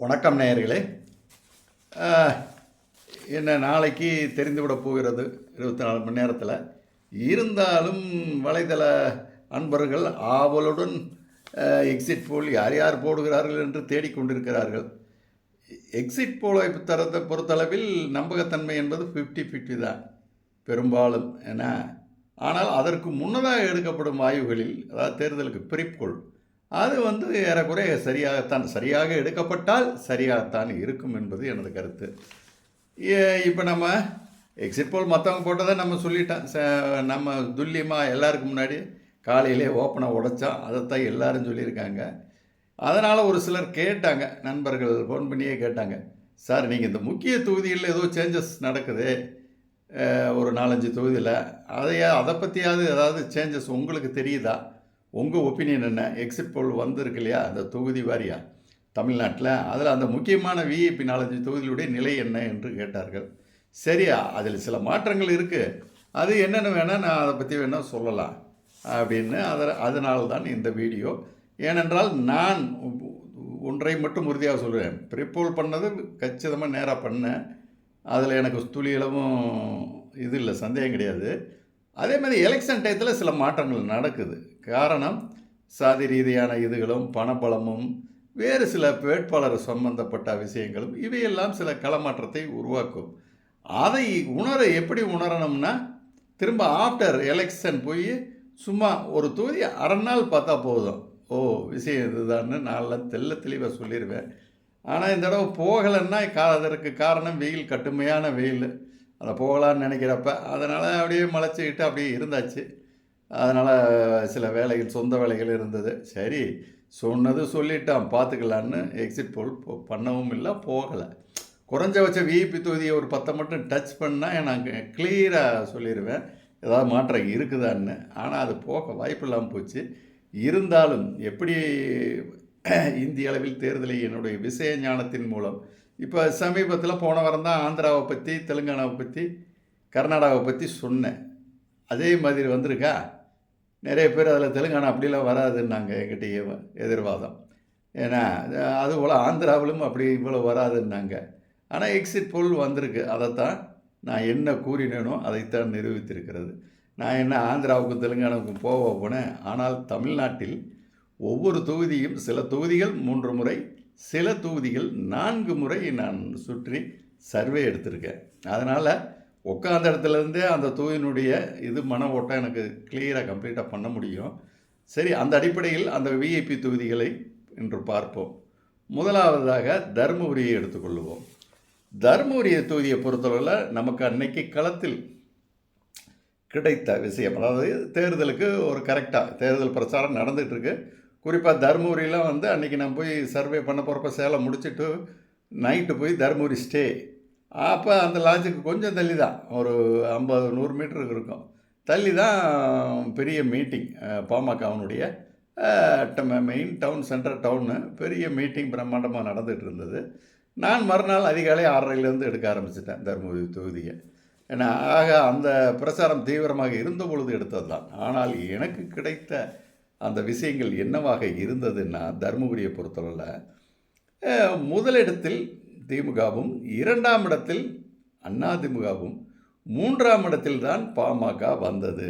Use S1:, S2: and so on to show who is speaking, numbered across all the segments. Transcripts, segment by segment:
S1: வணக்கம் நேயர்களே. என்ன நாளைக்கு தெரிந்துவிட போகிறது இருபத்தி நாலு மணி நேரத்தில். இருந்தாலும் வலைதள அன்பர்கள் ஆவலுடன் எக்ஸிட் போல் யார் யார் போடுகிறார்கள் என்று தேடிக்கொண்டிருக்கிறார்கள் எக்ஸிட் போலை தரத்தை பொறுத்தளவில் நம்பகத்தன்மை என்பது ஃபிஃப்டி ஃபிஃப்டி தான் பெரும்பாலும் என்ன ஆனால் அதற்கு முன்னதாக எடுக்கப்படும் ஆய்வுகளில் அதாவது தேர்தலுக்கு பிரிப்புகள் அது வந்து ஏறக்குறைய சரியாகத்தான் சரியாக எடுக்கப்பட்டால் சரியாகத்தான் இருக்கும் என்பது எனது கருத்து. இப்போ நம்ம எக்ஸிட் போல் மற்றவங்க போட்டதை நம்ம சொல்லிட்டோம். ச- நம்ம துல்லியமாக எல்லாருக்கும் முன்னாடி காலையிலே ஓப்பனை உடைச்சோம் அதைத்தான் எல்லாரும் சொல்லியிருக்காங்க. அதனால் ஒரு சிலர் கேட்டாங்க. நண்பர்கள் ஃபோன் பண்ணியே கேட்டாங்க. சார் நீங்கள் இந்த முக்கிய தொகுதியில் ஏதோ சேஞ்சஸ் நடக்குது. ஒரு நாலஞ்சு தொகுதியில். அதையா அதை பற்றியாவது ஏதாவது சேஞ்சஸ் உங்களுக்கு தெரியுதா? உங்கள் ஒப்பீனியன் என்ன? எக்ஸிட் போல் வந்திருக்கு இல்லையா? அந்த தொகுதி வாரியா? தமிழ்நாட்டில். அதில் அந்த முக்கியமான விஐபி நாலஞ்சு தொகுதியுடைய நிலை என்ன என்று கேட்டார்கள். சரியா? அதில் சில மாற்றங்கள் இருக்குது அது என்னென்னு வேணால் நான் அதை பற்றி வேணால் சொல்லலாம். அப்படின்னு. அதை அதனால தான் இந்த வீடியோ. ஏனென்றால் நான் ஒன்றை மட்டும் உறுதியாக சொல்கிறேன் ப்ரிப்போல் பண்ணது கச்சிதமாக நேராக பண்ணேன் அதில் எனக்கு துளியளவும் இது இல்லை சந்தேகம் கிடையாது. அதே மாதிரி எலெக்ஷன் டயத்தில் சில மாற்றங்கள் நடக்குது. காரணம் சாதி ரீதியான இதுகளும் பணபலமும் வேறு சில வேட்பாளர் சம்பந்தப்பட்ட விஷயங்களும் இவையெல்லாம் சில களமாற்றத்தை உருவாக்கும். அதை உணர எப்படி உணரணும்னா திரும்ப ஆஃப்டர் எலெக்ஷன் போய் சும்மா ஒரு தொகுதி அரை நாள் பார்த்தா போதும். ஓ விஷயம் இதுதான்னு நான்லாம் தெள்ள தெளிவாக சொல்லிடுவேன் ஆனால் இந்த தடவை போகலைன்னா கா அதற்கு காரணம் வெயில் கட்டுமையான வெயில். அதை போகலான்னு நினைக்கிறப்ப அதனால் அப்படியே மலைச்சிக்கிட்டு அப்படியே இருந்தாச்சு. அதனால் சில வேலைகள் சொந்த வேலைகள் இருந்தது. சரி சொன்னது சொல்லிட்டான். பார்த்துக்கலான்னு எக்ஸிட் போல் போ- பண்ணவும் இல்லை போகலை. குறைஞ்சபட்ச விஐபி தொகுதியை ஒரு பத்தை மட்டும் டச் பண்ணால் நான் கிளியராக சொல்லிடுவேன் ஏதாவது மாற்றம் இருக்குதான்னு. ஆனால் அது போக வாய்ப்பு இல்லாமல் போச்சு. இருந்தாலும் எப்படி இந்திய அளவில் தேர்தலை என்னுடைய விஷய ஞானத்தின் மூலம் இப்போ சமீபத்தில் போன வாரம் தான் ஆந்திராவை பற்றி தெலுங்கானாவை பற்றி கர்நாடகாவை பற்றி சொன்னேன். அதே மாதிரி வந்திருக்கா? நிறைய பேர் அதில் தெலுங்கானா அப்படிலாம் வராதுன்னாங்க என்கிட்ட எதிர்வாதம். ஏன்னா அதுபோல் ஆந்திராவிலும் அப்படி இவ்வளோ வராதுன்னாங்க. ஆனால் எக்ஸிட் போல் வந்திருக்கு. அதைத்தான் நான் என்ன கூறினேனோ அதைத்தான் நிரூபித்திருக்கிறது. நான் என்ன ஆந்திராவுக்கும் தெலுங்கானாவுக்கும் போக போனேன். ஆனால் தமிழ்நாட்டில் ஒவ்வொரு தொகுதியும் சில தொகுதிகள் மூன்று முறை சில தொகுதிகள் நான்கு முறை நான் சுற்றி சர்வே எடுத்திருக்கேன். அதனால் உட்காந்த இடத்துலேருந்தே அந்த தூயினுடைய இது மன ஓட்டம் எனக்கு கிளியராக கம்ப்ளீட்டாக பண்ண முடியும். சரி அந்த அடிப்படையில் அந்த விஐபி தொகுதிகளை இன்று பார்ப்போம். முதலாவதாக தருமபுரியை எடுத்துக்கொள்வோம். தருமபுரிய தொகுதியை பொறுத்தளவில் நமக்கு அன்னைக்கு களத்தில் கிடைத்த விஷயம். அதாவது தேர்தலுக்கு ஒரு கரெக்டாக தேர்தல் பிரச்சாரம் நடந்துகிட்ருக்கு குறிப்பாக தருமபுரியெலாம் வந்து அன்றைக்கி நான் போய் சர்வே பண்ண போகிறப்ப சேலம் முடிச்சுட்டு நைட்டு போய் தருமபுரி ஸ்டே அப்போ அந்த லாட்ஜுக்கு கொஞ்சம் தள்ளி தான் ஒரு ஐம்பது நூறு மீட்டருக்கு இருக்கும். தள்ளி தான் பெரிய மீட்டிங் பாமகவனுடைய மெயின் டவுன் சென்ட்ரல் டவுனு பெரிய மீட்டிங் பிரம்மாண்டமாக நடந்துகிட்டு இருந்தது. நான் மறுநாள் அதிகாலை ஆறரைலேருந்து எடுக்க ஆரம்பிச்சிட்டேன் தருமபுரி தொகுதியை. ஏன்னா ஆக அந்த பிரச்சாரம் தீவிரமாக இருந்த பொழுது எடுத்தது தான் ஆனால் எனக்கு கிடைத்த அந்த விஷயங்கள் என்னவாக இருந்ததுன்னா தருமபுரியை பொறுத்தளவில் முதலிடத்தில் திமுகவும் இரண்டாம் இடத்தில் அதிமுகவும் மூன்றாம் இடத்தில் தான் பாமக வந்தது.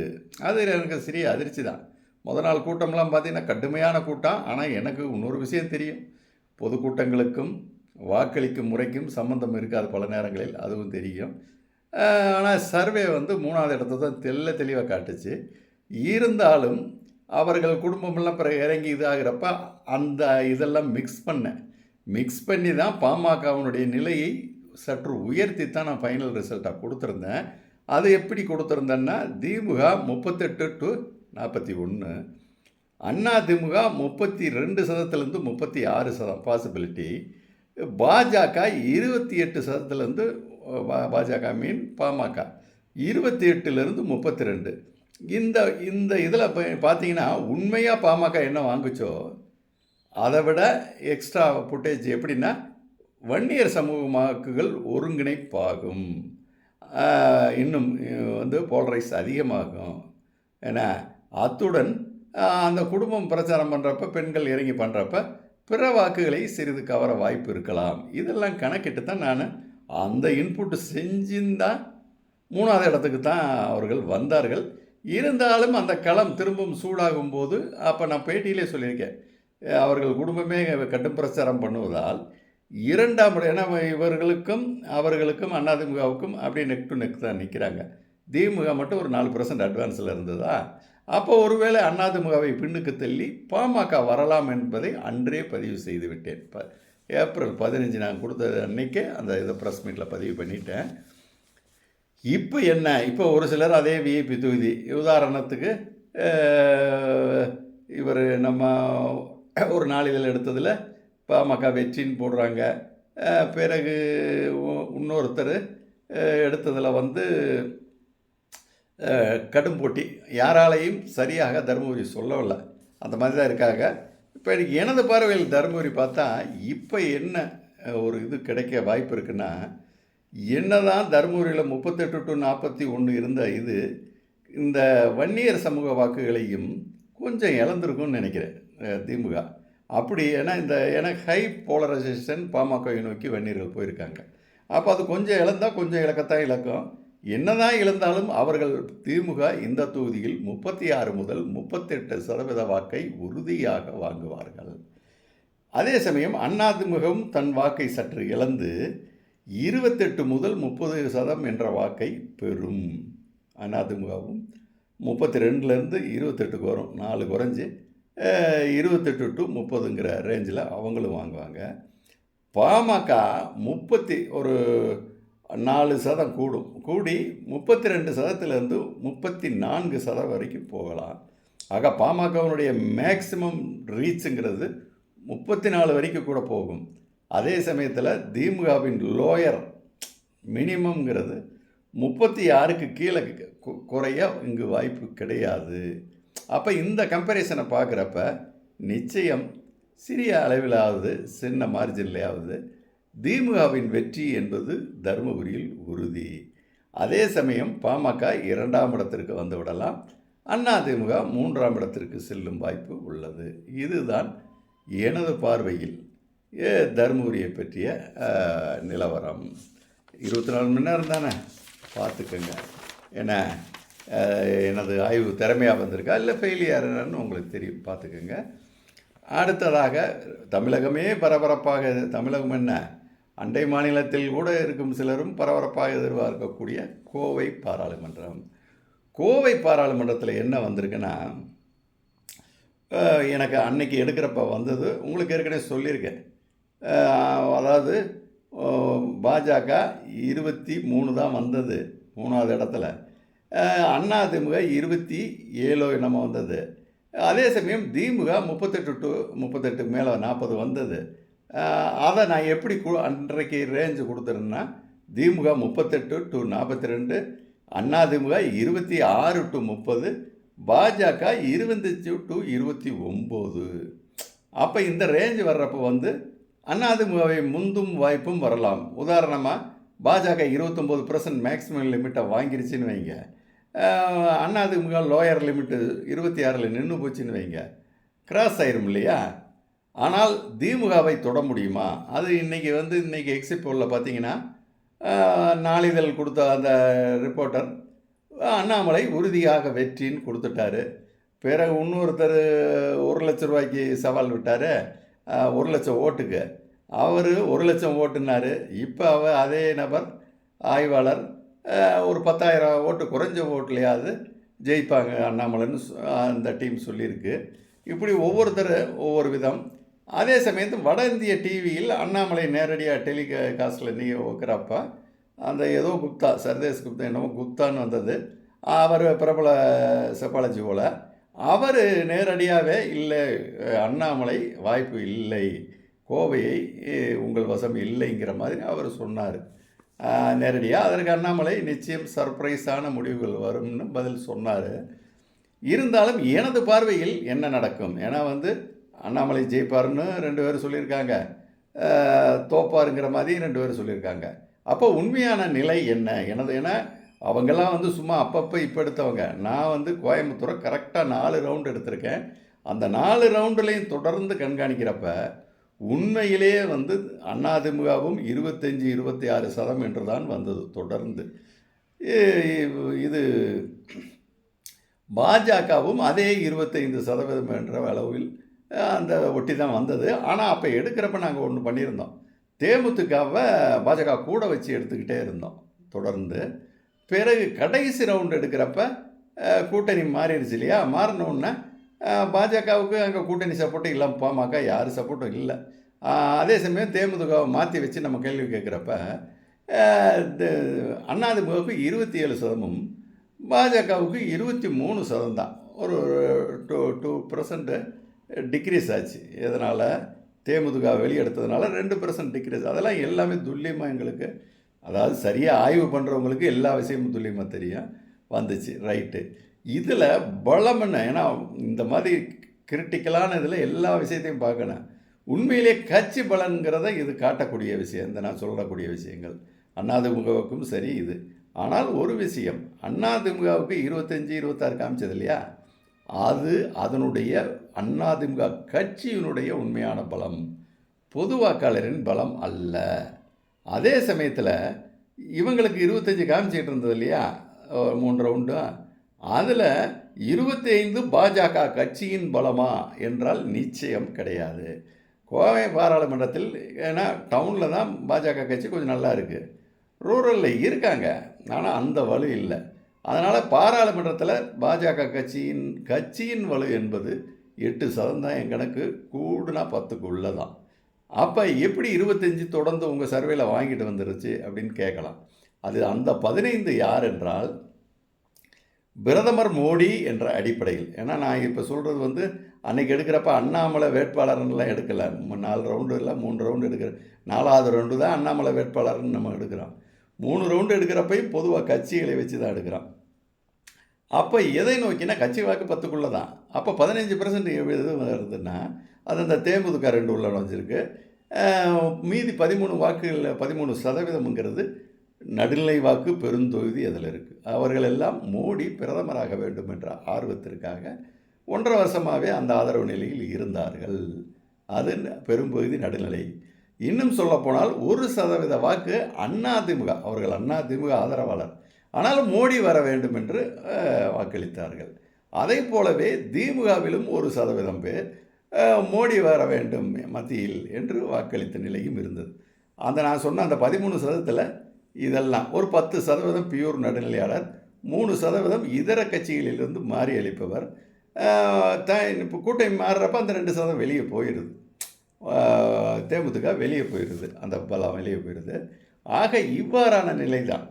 S1: அது எனக்கு சிறிய அதிர்ச்சி தான். முத நாள் கூட்டம்லாம் பார்த்திங்கன்னா கடுமையான கூட்டம். ஆனால் எனக்கு இன்னொரு விஷயம் தெரியும். பொதுக்கூட்டங்களுக்கும் வாக்களிக்கும் முறைக்கும் சம்பந்தம் இருக்காது பல நேரங்களில். அதுவும் தெரியும். ஆனால் சர்வே வந்து மூணாவது இடத்த தான் தெல்ல தெளிவாக காட்டுச்சு. இருந்தாலும் அவர்கள் குடும்பமெல்லாம் பிறகு இறங்கி இதாகிறப்ப அந்த இதெல்லாம் மிக்ஸ் பண்ணேன். மிக்ஸ் பண்ணி தான் பாமகவினுடைய நிலையை சற்று உயர்த்தி தான் நான் ஃபைனல் ரிசல்ட்டாக கொடுத்துருந்தேன். அது எப்படி கொடுத்துருந்தேன்னா திமுக முப்பத்தெட்டு டு நாற்பத்தி ஒன்று அண்ணா திமுக முப்பத்தி ரெண்டு சதத்துலேருந்து முப்பத்தி ஆறு சதம் பாசிபிலிட்டி பாஜக இருபத்தி எட்டு சதத்துலேருந்து பாஜக மீன் பாமக இருபத்தி எட்டுலேருந்து முப்பத்தி ரெண்டு. இந்த இந்த இதில் பார்த்தீங்கன்னா உண்மையாக பாமக என்ன வாங்குச்சோ அதை விட எக்ஸ்ட்ரா ஃபுட்டேஜ் எப்படின்னா வன்னியர் சமூக வாக்குகள் ஒருங்கிணைப்பாகும். இன்னும் வந்து போலரைஸ் அதிகமாகும். ஏன்னா அத்துடன் அந்த குடும்பம் பிரச்சாரம் பண்ணுறப்ப பெண்கள் இறங்கி பண்ணுறப்ப பிற வாக்குகளை சிறிது கவர வாய்ப்பு இருக்கலாம். இதெல்லாம் கணக்கிட்டு தான் நான் அந்த இன்புட் செஞ்சுந்தான் மூணாவது இடத்துக்கு தான் அவர்கள் வந்தார்கள். இருந்தாலும் அந்த களம் திரும்பவும் சூடாகும் போது அப்போ நான் பேட்டியிலே சொல்லியிருக்கேன். அவர்கள் குடும்பமே கடும் பிரச்சாரம் பண்ணுவதால் இரண்டாம் ஏன்னா இவர்களுக்கும் அவர்களுக்கும் அதிமுகவுக்கும் அப்படியே நெக் டு நெக் தான் நிற்கிறாங்க திமுக மட்டும் ஒரு நாலு பர்சன்ட் அட்வான்ஸில் இருந்ததா? அப்போ ஒருவேளை அதிமுகவை பின்னுக்கு தள்ளி பாமக வரலாம் என்பதை அன்றே பதிவு செய்து விட்டேன். ப ஏப்ரல் பதினஞ்சு நான் கொடுத்த அன்னைக்கே அந்த இதை ப்ரெஸ் மீட்டில் பதிவு பண்ணிட்டேன். இப்போ என்ன? இப்போ ஒரு சிலர் அதே விஐபி தொகுதி. உதாரணத்துக்கு இவர் நம்ம ஒரு நாளிதழ் எடுத்ததில் பாமக வெற்றின்னு போடுறாங்க. பிறகு இன்னொருத்தர் எடுத்ததில் வந்து கடும் போட்டி. யாராலையும் சரியாக தருமபுரி சொல்லவில்லை. அந்த மாதிரி தான் இருக்காங்க. இப்போ எனக்கு எனது பார்வையில் தருமபுரி பார்த்தா இப்போ என்ன ஒரு இது கிடைக்க வாய்ப்பு இருக்குன்னா என்னதான் தருமபுரியில் முப்பத்தெட்டு டு நாற்பத்தி ஒன்று இருந்த இது இந்த வன்னியர் சமூக வாக்குகளையும் கொஞ்சம் இழந்திருக்கும்னு நினைக்கிறேன். திமுக. அப்படி ஏன்னா இந்த ஏன்னா ஹை போலரைசேஷன் பாமகவை நோக்கி வெந்நீர்கள் போயிருக்காங்க. அப்போ அது கொஞ்சம் இழந்தால் கொஞ்சம் இழக்கத்தான் இழக்கும். என்னதான் இழந்தாலும் அவர்கள் திமுக இந்த தொகுதியில் முப்பத்தி ஆறு முதல் முப்பத்தெட்டு சதவீத வாக்கை உறுதியாக வாங்குவார்கள். அதே சமயம் அதிமுகவும் தன் வாக்கை சற்று இழந்து இருபத்தெட்டு முதல் முப்பது சதம் என்ற வாக்கை பெறும். அதிமுகவும் முப்பத்தி ரெண்டுலேருந்து இருபத்தெட்டுக்கு வரும் நாலு குறைஞ்சி இருபத்தெட்டு டு முப்பதுங்கிற ரேஞ்சில் அவங்களும் வாங்குவாங்க. பாமக முப்பத்தி ஒரு நாலு சதம் கூடும். கூடி முப்பத்தி ரெண்டு சதத்துலேருந்து முப்பத்தி நான்கு சதம் வரைக்கும் போகலாம். ஆக பாமகவினுடைய மேக்சிமம் ரீச்சுங்கிறது முப்பத்தி நாலு வரைக்கும் கூட போகும். அதே சமயத்தில் திமுகவின் லோயர் மினிமம்ங்கிறது முப்பத்தி ஆறுக்கு கீழே குறைய இங்கு வாய்ப்பு கிடையாது. அப்போ இந்த கம்பேரிசனை பார்க்குறப்ப நிச்சயம் சிறிய அளவிலாவது சின்ன மார்ஜின்லையாவது திமுகவின் வெற்றி என்பது தருமபுரியில் உறுதி. அதே சமயம் பாமக இரண்டாம் இடத்திற்கு வந்துவிடலாம் அண்ணா அதிமுக மூன்றாம் இடத்திற்கு செல்லும் வாய்ப்பு உள்ளது. இதுதான் எனது பார்வையில் ஏ, தருமபுரியை பற்றிய நிலவரம். இருபத்தி நாலு மணி நேரம் தானே? பார்த்துக்கோங்க. ஏன்னா எனது ஆய்வு திறமையாக வந்திருக்கா? இல்லை ஃபெயிலியர்னு உங்களுக்கு தெரியும். பார்த்துக்கோங்க. அடுத்ததாக தமிழகமே பரபரப்பாக தமிழகம் என்ன? அண்டை மாநிலத்தில் கூட இருக்கும் சிலரும் பரபரப்பாக எதிர்பார்க்கக்கூடிய கோவை பாராளுமன்றம். கோவை பாராளுமன்றத்தில் என்ன வந்திருக்குன்னா எனக்கு அன்னைக்கு எடுக்கிறப்ப வந்தது உங்களுக்கு ஏற்கனவே சொல்லியிருக்கேன். அதாவது பாஜக இருபத்தி மூணு தான் வந்தது மூணாவது இடத்துல. அதிமுக இருபத்தி ஏழோ என்னமோ வந்தது. அதே சமயம் திமுக முப்பத்தெட்டு டு முப்பத்தெட்டுக்கு மேலே நாற்பது வந்தது. அதை நான் எப்படி கு அன்றைக்கு ரேஞ்சு கொடுத்துருன்னா திமுக முப்பத்தெட்டு டு நாற்பத்தி ரெண்டு அதிமுக இருபத்தி ஆறு டு முப்பது பாஜக இருபத்தஞ்சு டு இருபத்தி ஒம்பது. அப்போ இந்த ரேஞ்ச் வர்றப்போ வந்து அதிமுகவை முந்தும் வாய்ப்பும் வரலாம். உதாரணமாக பாஜக இருபத்தொம்போது பர்சன்ட் மேக்ஸிமம் லிமிட்டை வாங்கிருச்சுன்னு வைங்க. அதிமுக லோயர் லிமிட்டு இருபத்தி ஆறில் நின்று போச்சுன்னு வைங்க. கிராஸ் ஆயிரும் இல்லையா? ஆனால் திமுகவை தொட முடியுமா? அது இன்றைக்கி வந்து இன்றைக்கி எக்ஸிட் போலில் பார்த்தீங்கன்னா நாளிதழ் கொடுத்த அந்த ரிப்போர்ட்டர் அண்ணாமலை உறுதியாக வெற்றின்னு கொடுத்துட்டாரு. பிறகு இன்னொருத்தர் ஒரு லட்ச ரூபாய்க்கு சவால் விட்டார். ஒரு லட்சம் ஓட்டுக்கு. அவர் ஒரு லட்சம் ஓட்டுனார். இப்போ அவ அதே நபர் ஆய்வாளர் ஒரு பத்தாயிரம் ஓட்டு குறைஞ்ச ஓட்டுலையாவது ஜெயிப்பாங்க அண்ணாமலைன்னு அந்த டீம் சொல்லியிருக்கு. இப்படி ஒவ்வொருத்தர் ஒவ்வொரு விதம். அதே சமயத்து வட இந்திய டிவியில் அண்ணாமலை நேரடியாக டெலிகாஸ்டில் நீ வைக்கிறப்ப அந்த ஏதோ குப்தா சர்தேஷ் குப்தா என்னமோ குப்தான்னு வந்தது. அவர் பிரபல செப்பாலஜி போல். அவர் நேரடியாகவே இல்லை அண்ணாமலை வாய்ப்பு இல்லை கோவையை உங்கள் வசம் இல்லைங்கிற மாதிரி அவர் சொன்னார். நேரடியாக அதற்கு அண்ணாமலை நிச்சயம் சர்ப்ரைஸான முடிவுகள் வரும்னு பதில் சொன்னார். இருந்தாலும் எனது பார்வையில் என்ன நடக்கும்? ஏன்னா வந்து அண்ணாமலை ஜெயிப்பார்னு ரெண்டு பேரும் சொல்லியிருக்காங்க. தோப்பாருங்கிற மாதிரி ரெண்டு பேரும் சொல்லியிருக்காங்க. அப்போ உண்மையான நிலை என்ன? எனது ஏன்னா அவங்கெல்லாம் வந்து சும்மா அப்பப்போ இப்போ எடுத்தவங்க. நான் வந்து கோயம்புத்தூரை கரெக்டாக நாலு ரவுண்டு எடுத்திருக்கேன். அந்த நாலு ரவுண்டுலையும் தொடர்ந்து கண்காணிக்கிறப்ப உண்மையிலேயே வந்து அதிமுகவும் இருபத்தஞ்சி இருபத்தி ஆறு சதம் என்று தான் வந்தது தொடர்ந்து. இது பாஜகவும் அதே இருபத்தைந்து சதவீதம் என்ற அளவில் அந்த ஒட்டி தான் வந்தது. ஆனால் அப்போ எடுக்கிறப்ப நாங்கள் ஒன்று பண்ணியிருந்தோம். தேமுதிகாவை பாஜக கூட வச்சு எடுத்துக்கிட்டே இருந்தோம் தொடர்ந்து. பிறகு கடைசி ரவுண்டு எடுக்கிறப்ப கூட்டணி மாறிடுச்சு இல்லையா? மாறினோடனே பாஜகவுக்கு அங்கே கூட்டணி சப்போர்ட்டும் இல்லை பாமக யார் சப்போர்ட்டும் இல்லை. அதே சமயம் தேமுதிகவை மாற்றி வச்சு நம்ம கேள்வி கேட்குறப்ப அண்ணாதிமுகவுக்கு இருபத்தி ஏழு சதமும் பாஜகவுக்கு இருபத்தி மூணு சதம் தான். ஒரு டூ டூ பர்சன்ட் டிக்ரீஸ் ஆச்சு. இதனால் தேமுதிக வெளியெடுத்ததுனால ரெண்டு பர்சன்ட் டிக்ரீஸ் அதெல்லாம் எல்லாமே துல்லியமாக எங்களுக்கு அதாவது சரியாக ஆய்வு பண்ணுறவங்களுக்கு எல்லா விஷயமும் துல்லியமாக தெரியும். வந்துச்சு ரைட்டு இதில் பலம் என்ன? ஏன்னா இந்த மாதிரி கிரிட்டிக்கலான இதில் எல்லா விஷயத்தையும் பார்க்கணும். உண்மையிலே கட்சி பலன்கிறத இது காட்டக்கூடிய விஷயம். இந்த நான் சொல்லக்கூடிய விஷயங்கள். அதிமுகவுக்கும் சரி இது. ஆனால் ஒரு விஷயம் அதிமுகவுக்கு இருபத்தஞ்சி இருபத்தாறு காமிச்சது இல்லையா? அது அதனுடைய அதிமுக கட்சியினுடைய உண்மையான பலம். பொது வாக்காளரின் பலம் அல்ல. அதே சமயத்தில் இவங்களுக்கு இருபத்தஞ்சி காமிச்சிக்கிட்டு இருந்தது இல்லையா? மூன்று ரவுண்டும் அதில் இருபத்தைந்து பாஜக கட்சியின் பலமா என்றால் நிச்சயம் கிடையாது. கோவை பாராளுமன்றத்தில் ஏன்னா டவுனில் தான் பாஜக கட்சி கொஞ்சம் நல்லா இருக்குது ரூரலில் இருக்காங்க. ஆனால் அந்த வலு இல்லை. அதனால் பாராளுமன்றத்தில் பாஜக கட்சியின் கட்சியின் வலு என்பது எட்டு சதந்தான் என் கணக்கு. கூடுனா பத்துக்குள்ளே தான் அப்போ எப்படி இருபத்தஞ்சி தொடர்ந்து உங்கள் சர்வேல வாங்கிட்டு வந்துருச்சு அப்படின்னு கேட்கலாம். அது அந்த பதினைந்து யார் என்றால் பிரதமர் மோடி என்ற அடிப்படையில். ஏன்னா நான் இப்போ சொல்கிறது வந்து அன்றைக்கி எடுக்கிறப்ப அண்ணாமலை வேட்பாளர்லாம் எடுக்கலை. மு- நாலு ரவுண்டு இல்லை மூணு ரவுண்டு எடுக்கிற நாலாவது ரவுண்டு தான் அண்ணாமலை வேட்பாளர்னு நம்ம எடுக்கிறோம். மூணு ரவுண்டு எடுக்கிறப்பையும் பொதுவாக கட்சிகளை வச்சு தான் எடுக்கிறோம். அப்போ எதை நோக்கினா கட்சி வாக்கு பத்துக்குள்ளே தான். அப்போ பதினஞ்சு பர்சன்ட் எது வருதுன்னா அது அந்த தேமுதிக ரெண்டு உள்ள நுழைஞ்சிருக்கு. மீதி பதிமூணு வாக்குகளில் பதிமூணு சதவீதம்ங்கிறது நடுநிலை வாக்கு பெருந்தொகுதி அதில் இருக்குது அவர்கள் எல்லாம் மோடி பிரதமராக வேண்டும் என்ற ஆர்வத்திற்காக ஒன்றரை வருஷமாகவே அந்த ஆதரவு நிலையில் இருந்தார்கள். அது பெரும்பகுதி நடுநிலை. இன்னும் சொல்லப்போனால் ஒரு சதவீத வாக்கு அதிமுக அவர்கள் அதிமுக ஆதரவாளர். ஆனாலும் மோடி வர வேண்டும் என்று வாக்களித்தார்கள். அதை போலவே திமுகவிலும் ஒரு சதவீதம் பேர் மோடி வர வேண்டும் மத்தியில் என்று வாக்களித்த நிலையும் இருந்தது. அந்த நான் சொன்ன அந்த பதிமூணு சதவீதத்தில் இதெல்லாம். ஒரு பத்து சதவீதம் பியூர் நடுநிலையாளர் மூணு சதவீதம் இதர கட்சிகளிலிருந்து மாறி அளிப்பவர் த இப்போ கூட்டணி மாறுறப்ப அந்த ரெண்டு சதவீதம் வெளியே போயிடுது தேமுதிக வெளியே போயிடுது அந்த பலம் வெளியே போயிடுது ஆக இவ்வாறான நிலை தான்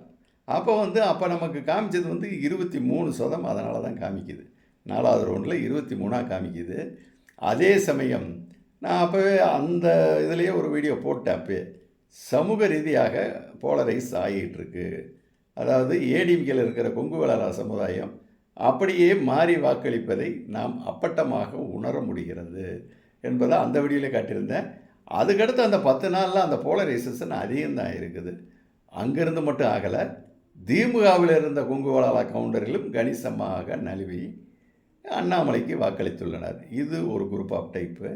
S1: அப்போ வந்து அப்போ நமக்கு காமிச்சது வந்து இருபத்தி மூணு சதம் அதனால தான் காமிக்குது. நாலாவது ரவுண்டில் இருபத்தி மூணாக காமிக்குது. அதே சமயம் நான் அப்போவே அந்த இதுலேயே ஒரு வீடியோ போட்டேன் அப்போ சமூக ரீதியாக போலரைஸ் ஆகிட்டுருக்கு. அதாவது ஏடிஎம்கேல இருக்கிற கொங்கு வேளாளர் சமுதாயம் அப்படியே மாறி வாக்களிப்பதை நாம் அப்பட்டமாக உணர முடிகிறது என்பதை அந்த வீடியோவில் காட்டியிருந்தேன். அதுக்கடுத்து அந்த பத்து நாளில் அந்த போலரைசேஷன் அதிகம்தான் இருக்குது. அங்கேருந்து மட்டும் ஆகலை. திமுகவில் இருந்த கொங்கு வேளாள கவுண்டரிலும் கணிசமாக நழுவி அண்ணாமலைக்கு வாக்களித்துள்ளனர். இது ஒரு குரூப் ஆஃப் டைப்பு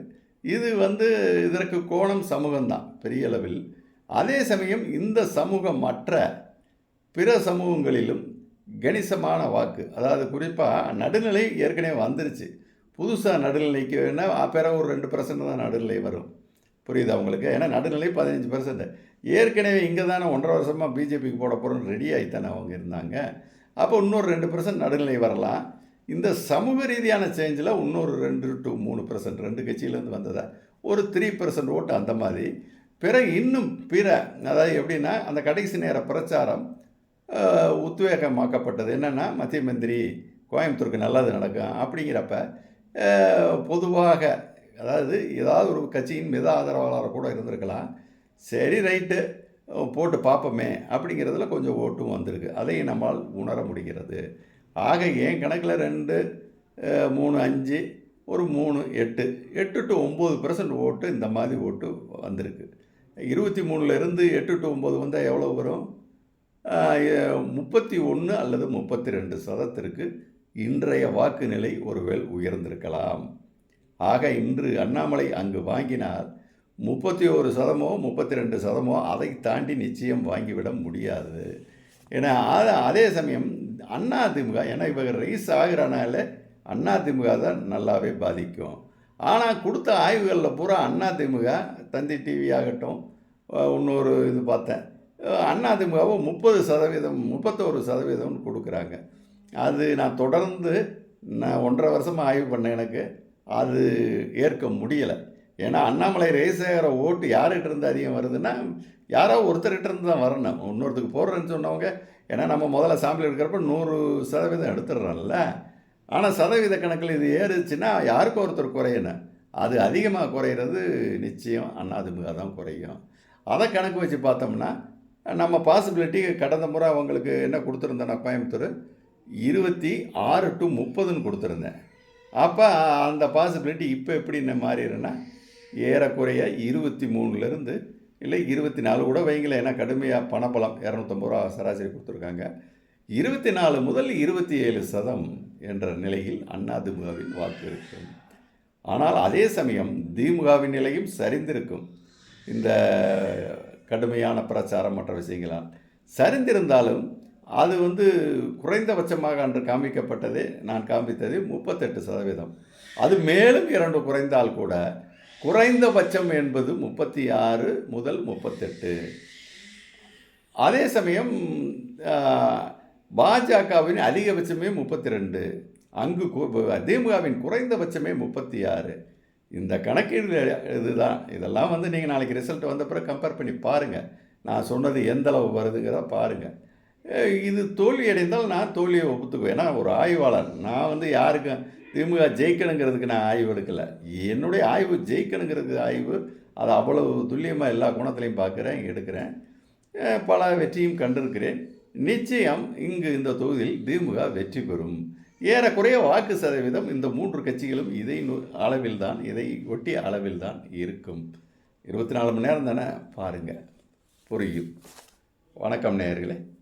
S1: இது வந்து இதற்கு கோணம் சமூகம்தான் பெரிய அளவில். அதே சமயம் இந்த சமூகம் மற்ற பிற சமூகங்களிலும் கணிசமான வாக்கு அதாவது குறிப்பாக நடுநிலை ஏற்கனவே வந்துருச்சு. புதுசாக நடுநிலைக்கு வேணால் பிறகு ஒரு ரெண்டு பர்சன்ட் தான் நடுநிலை வரும். புரியுதா உங்களுக்கு? ஏன்னா நடுநிலை பதினஞ்சு பர்சன்ட் ஏற்கனவே இங்கே தானே ஒன்றரை வருஷமாக பிஜேபிக்கு போட போகிறோன்னு ரெடி ஆகித்தானே அவங்க இருந்தாங்க. அப்போ இன்னொரு ரெண்டு பர்சன்ட் நடுநிலை வரலாம். இந்த சமூக ரீதியான சேஞ்சில் இன்னொரு ரெண்டு டு மூணு பர்சன்ட் ரெண்டு கட்சியிலேருந்து வந்ததா? ஒரு த்ரீ பர்சன்ட் ஓட்டு அந்த மாதிரி. பிறகு இன்னும் பிற அதாவது எப்படின்னா அந்த கடைசி நேர பிரச்சாரம் உத்வேகமாக்கப்பட்டது. என்னென்னா மத்திய மந்திரி கோயம்புத்தூருக்கு நல்லது நடக்கும் அப்படிங்கிறப்ப பொதுவாக அதாவது ஏதாவது ஒரு கட்சியின் மித ஆதரவாளராக கூட இருந்திருக்கலாம். சரி ரைட்டு போட்டு பார்ப்போமே அப்படிங்கிறதுல கொஞ்சம் ஓட்டும் வந்திருக்கு. அதையும் நம்மால் உணர முடிகிறது. ஆக என் கணக்கில் ரெண்டு மூணு அஞ்சு ஒரு மூணு எட்டு எட்டு டு ஒம்பது பர்சன்ட் ஓட்டு இந்த மாதிரி ஓட்டு வந்திருக்கு. இருபத்தி மூணுலேருந்து எட்டு டு ஒம்பது வந்தால் எவ்வளோ வரும்? முப்பத்தி ஒன்று அல்லது முப்பத்தி ரெண்டு சதத்திற்கு இன்றைய வாக்கு நிலை ஒருவேள் உயர்ந்திருக்கலாம். ஆக இன்று அண்ணாமலை அங்கு வாங்கினால் முப்பத்தி ஒரு சதமோ முப்பத்தி ரெண்டு சதமோ அதை தாண்டி நிச்சயம் வாங்கிவிட முடியாது. ஏன்னா அது அதே சமயம் அதிமுக ஏன்னா இவங்க ரைஸ் ஆகிறனால அதிமுக தான் நல்லாவே பாதிக்கும். ஆனால் கொடுத்த ஆய்வுகளில் பூரா அதிமுக தந்தி டிவி ஆகட்டும் இன்னொரு இது பார்த்தேன். அதிமுகவை முப்பது சதவீதம் முப்பத்தோரு சதவீதம்னு கொடுக்குறாங்க. அது நான் தொடர்ந்து நான் ஒன்றரை வருஷமாக ஆய்வு பண்ணேன் எனக்கு. அது ஏற்க முடியலை. ஏன்னா அண்ணாமலை ரேசேகர ஓட்டு யார்கிட்ட இருந்து அதிகம் வருதுன்னா யாரோ ஒருத்தர்கிட்ட இருந்து தான் வரணும் இன்னொருத்துக்கு போடுறேன்னு சொன்னவங்க ஏன்னா நம்ம முதல்ல சாம்பிள் எடுக்கிறப்ப நூறு சதவீதம் எடுத்துடுறோம்ல. ஆனால் சதவீத கணக்கில் இது ஏறுச்சுன்னா யாருக்கு ஒருத்தர் குறையணும் அது அதிகமாக குறையிறது நிச்சயம் அண்ணாதிமுக தான் குறையும். அதை கணக்கு வச்சு பார்த்தோம்னா நம்ம பாசிபிலிட்டி கடந்த முறை அவங்களுக்கு என்ன கொடுத்துருந்தேன்னா கோயம்புத்தூர்? இருபத்தி ஆறு டு முப்பதுன்னு கொடுத்துருந்தேன். அப்போ அந்த பாசிபிலிட்டி இப்போ எப்படி என்ன மாறிடுன்னா ஏறக்குறைய இருபத்தி மூணுலேருந்து இல்லை இருபத்தி நாலு கூட வைங்களேன் ஏன்னா கடுமையாக பணப்பலம் இரநூத்தம்பது ரூபா சராசரி கொடுத்துருக்காங்க. இருபத்தி நாலு முதல் இருபத்தி ஏழு சதம் என்ற நிலையில் அதிமுகவின் வாக்கு இருக்கும். ஆனால் அதே சமயம் திமுகவின் நிலையும் சரிந்திருக்கும். இந்த கடுமையான பிரச்சாரம் மற்ற விஷயங்களால் சரிந்திருந்தாலும் அது வந்து குறைந்தபட்சமாக அன்று காண்பிக்கப்பட்டதே நான் காண்பித்தது முப்பத்தெட்டு சதவீதம். அது மேலும் இரண்டு குறைந்தால் கூட குறைந்தபட்சம் என்பது முப்பத்தி ஆறு முதல் முப்பத்தெட்டு. அதே சமயம் பாஜகவின் அதிகபட்சமே முப்பத்தி ரெண்டு அங்கு திமுகவின் குறைந்தபட்சமே முப்பத்தி ஆறு இந்த கணக்கீடு இதுதான். இதெல்லாம் வந்து நீங்கள் நாளைக்கு ரிசல்ட் வந்த பிறகு கம்பேர் பண்ணி பாருங்கள் நான் சொன்னது எந்த அளவு வருதுங்கிறத பாருங்கள் இது தோல்வி அடைந்தால் நான் தோல்வியை ஒப்புத்துக்குவேன். ஏன்னா ஒரு ஆய்வாளர் நான் வந்து யாருக்கும் திமுக ஜெயிக்கணுங்கிறதுக்கு நான் ஆய்வு எடுக்கலை. என்னுடைய ஆய்வு ஜெயிக்கணுங்கிறது ஆய்வு அது அவ்வளவு துல்லியமாக எல்லா குணத்துலையும் பார்க்குறேன் எடுக்கிறேன். பல வெற்றியும் கண்டிருக்கிறேன். நிச்சயம் இங்கு இந்த தொகுதியில் திமுக வெற்றி பெறும். ஏறக்குறைய வாக்கு சதவீதம் இந்த மூன்று கட்சிகளும் இதை அளவில் அளவில்தான் இதை ஒட்டிய அளவில்தான் இருக்கும். இருபத்தி நாலு மணி நேரம் தானே? பாருங்கள் புரியும். வணக்கம் நேயர்களே.